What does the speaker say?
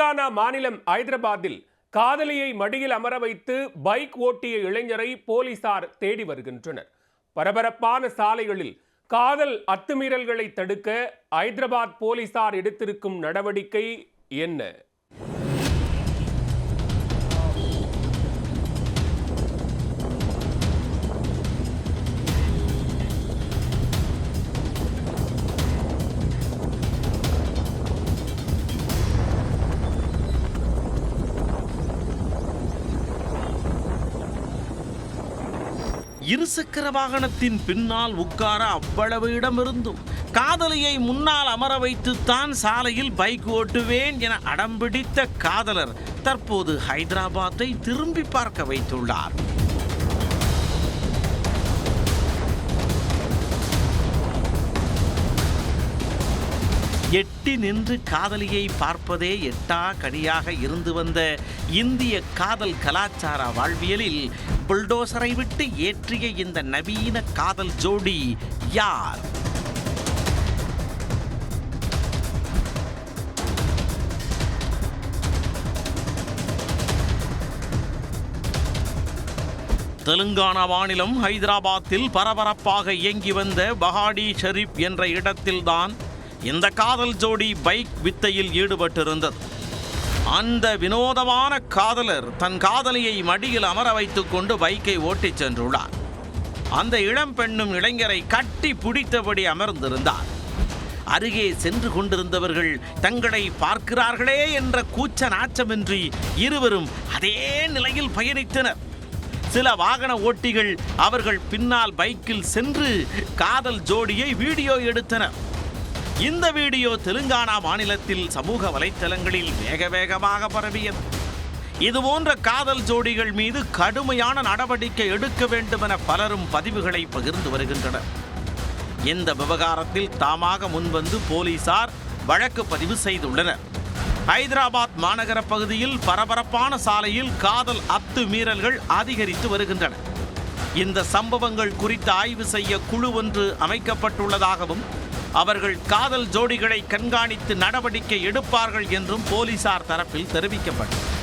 தெலங்கானா மாநிலம் ஐதராபாத்தில் காதலியை மடியில் அமர வைத்து பைக் ஓட்டிய இளைஞரை போலீசார் தேடி வருகின்றனர். பரபரப்பான சாலைகளில் காதல் அத்துமீறல்களை தடுக்க ஐதராபாத் போலீசார் எடுத்திருக்கும் நடவடிக்கை என்ன? இருசக்கர வாகனத்தின் பின்னால் உட்கார அவ்வளவு இடமிருந்தும். காதலியை முன்னால் அமர வைத்து தான் சாலையில் பைக் ஓட்டுவேன் என அடம்பிடித்த காதலர் தற்போது ஹைதராபாத்தை திரும்பி பார்க்க வைத்துள்ளார். எட்டி நின்று காதலியை பார்ப்பதே எட்டா கனியாக இருந்து வந்த இந்திய காதல் கலாச்சார வாழ்வியலில் புல்டோசரை விட்டு ஏற்றிய இந்த நவீன காதல் ஜோடி யார்? தெலுங்கானா மாநிலம் ஹைதராபாத்தில் பரபரப்பாக இயங்கி வந்த பஹாடி ஷெரீப் என்ற இடத்தில்தான் இந்த காதல் ஜோடி பைக் வித்தையில் ஈடுபட்டிருந்தது. அந்த வினோதமான காதலர் தன் காதலியை மடியில் அமர வைத்துக் கொண்டு பைக்கை ஓட்டிச் சென்றுள்ளார். அந்த இளம் பெண்ணும் இளைஞரை கட்டி பிடித்தபடி அமர்ந்திருந்தார். அருகே சென்று கொண்டிருந்தவர்கள் தங்களை பார்க்கிறார்களே என்ற கூச்ச நாச்சமின்றி இருவரும் அதே நிலையில் பயணித்தனர். சில வாகன ஓட்டிகள் அவர்கள் பின்னால் பைக்கில் சென்று காதல் ஜோடியை வீடியோ எடுத்தனர். இந்த வீடியோ தெலுங்கானா மாநிலத்தில் சமூக வலைத்தளங்களில் வேக வேகமாக பரவியது. இதுபோன்ற காதல் ஜோடிகள் மீது கடுமையான நடவடிக்கை எடுக்க வேண்டும் என பலரும் பதிவுகளை பகிர்ந்து வருகின்றனர். இந்த விவகாரத்தில் தாமாக முன்வந்து போலீசார் வழக்கு பதிவு செய்துள்ளனர். ஹைதராபாத் மாநகர பகுதியில் பரபரப்பான சாலையில் காதல் அத்துமீறல்கள் அதிகரித்து வருகின்றன. இந்த சம்பவங்கள் குறித்து ஆய்வு செய்ய குழு ஒன்று அமைக்கப்பட்டுள்ளதாகவும் அவர்கள் காதல் ஜோடிகளை கண்காணித்து நடவடிக்கை எடுப்பார்கள் என்றும் போலீசார் தரப்பில் தெரிவிக்கப்பட்டது.